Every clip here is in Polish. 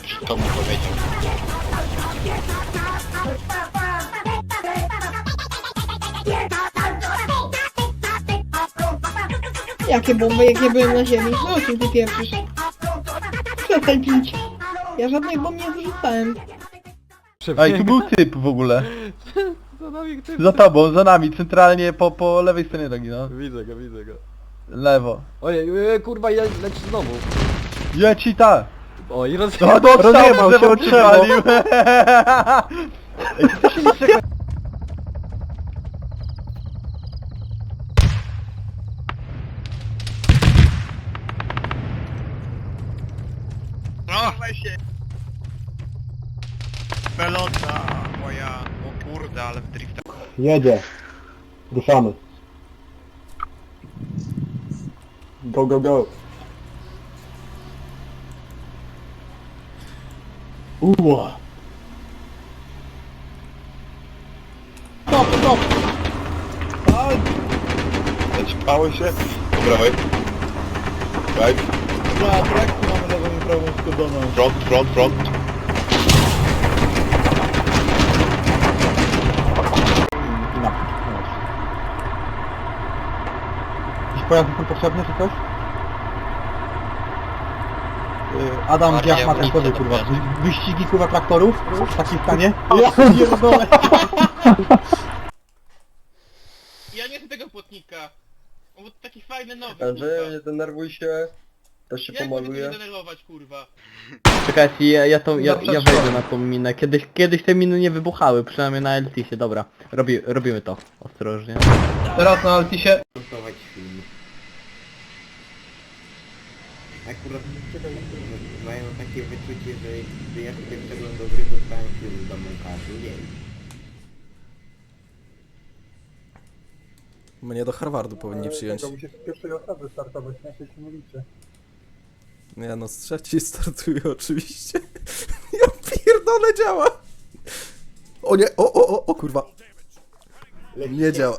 lepszy, to mu powiedział. Jakie bomby, jak ja byłem na ziemi? No czym ty pieprzysz? Przestań pić. Ja żadnej bomb nie zrzucałem. Ej, tu był typ w ogóle. Za nami typ. Za tobą, za nami, centralnie po, po lewej stronie drogi, no. Widzę go, widzę go. Lewo. Ojej, ojej, kurwa, ja leci znowu. Jedź i ta! O, i roz... No to Rozjebał się, otrzymał. No! się! Pelota moja, o kurde, ale w drifta. Jedzie. Ruszamy. Go, go, go. Uła. Stop, stop. Zaćpało się? Po prawej. Right, Ja, traktu mamy lewą i prawą skodoną. front, front, front. Jakiś pojazd są potrzebny czy coś? Yy, Adam Maria, jak ma ten kurwa. Wy- Wyścigi kurwa traktorów w takim stanie? Ja pierdolę. Ja nie chcę tego płotnika. On był taki fajny nowy, Andrzeju, kurwa. nie denerwuj się. To się Jak mogę pomaluje. denerwować, kurwa? Czekajcie, ja, ja, tą, ja, ja wejdę na tą minę. Kiedyś, kiedyś te miny nie wybuchały, przynajmniej na LT-sie. Dobra, robi, robimy to. Ostrożnie. Teraz na Altisie. montować film. Akurat mają takie wyczucie, że gdy ja sobie przeglądam gry, dostałem film do montażu, jej. Mnie do Harvardu powinni przyjąć. Musisz z pierwszej osoby startować, na się nie liczy. Nie no, z trzeciej startuję oczywiście. Ja pierdolę działa! O nie, o, o, o, o kurwa. Nie działa.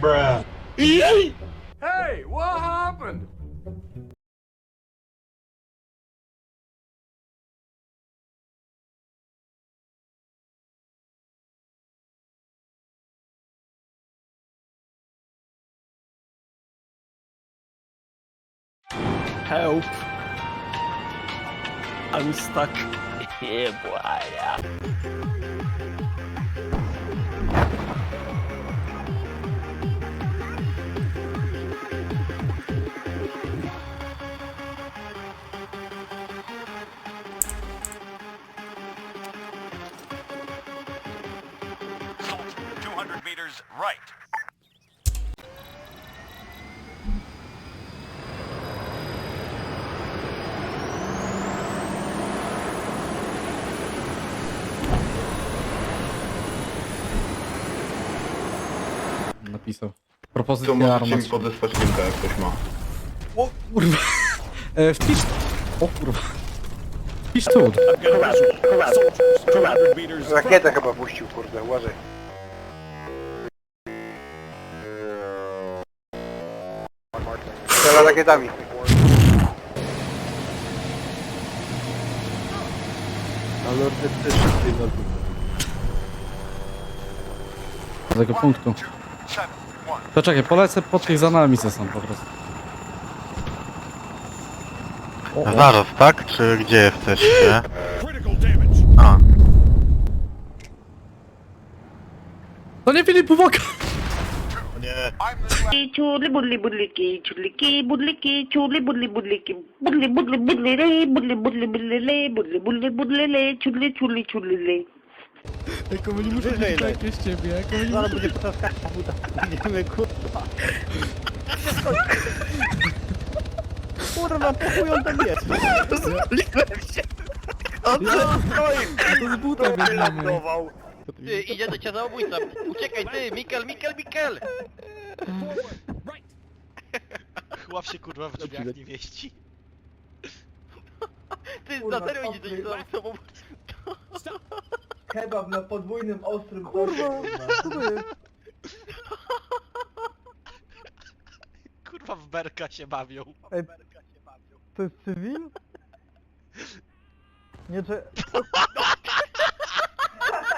Bruh. Hey, what happened? Help. I'm stuck. Yeah, boy. Napisał. To Propozycja możecie armat. mi podesłać linka, jak ktoś ma. O kurwa. E, wpisz... O kurwa. Wpisz tu. Rakietę chyba puścił, kurde, uważaj. Strzela rakietami. Ale ty szybciej Do tego punktu. To czekaj, polecę po tych za nami co są po prostu. Zaraz, tak? Czy gdzie jesteście? A, To nie Filip Uwoka! Nie. Chuli budli budliki, chuliki budliki, chuli budli budliki, budli budli budli le, budli budli budli le, budli budli budli le, chuli chuli chuli le. Jako nie muszę być takie z ciebie, jako nie Zaraz będzie potraska buda. Idziemy kurwa. Kurwa, po chuj on tam jest. On stoi! To z buta biegniemy. Ty, idzie do cię zabójca! Uciekaj ty! Mikel, Mikel, Mikel! Chłop się kurwa w drzwiach nie mieści. Ty, Kurwa, za serio idzie do cię zabójca, bo... Kebab na podwójnym ostrym Kurwa, co to jest? Kurwa w berka się bawią. Ej, To jest cywil? Nie, czy...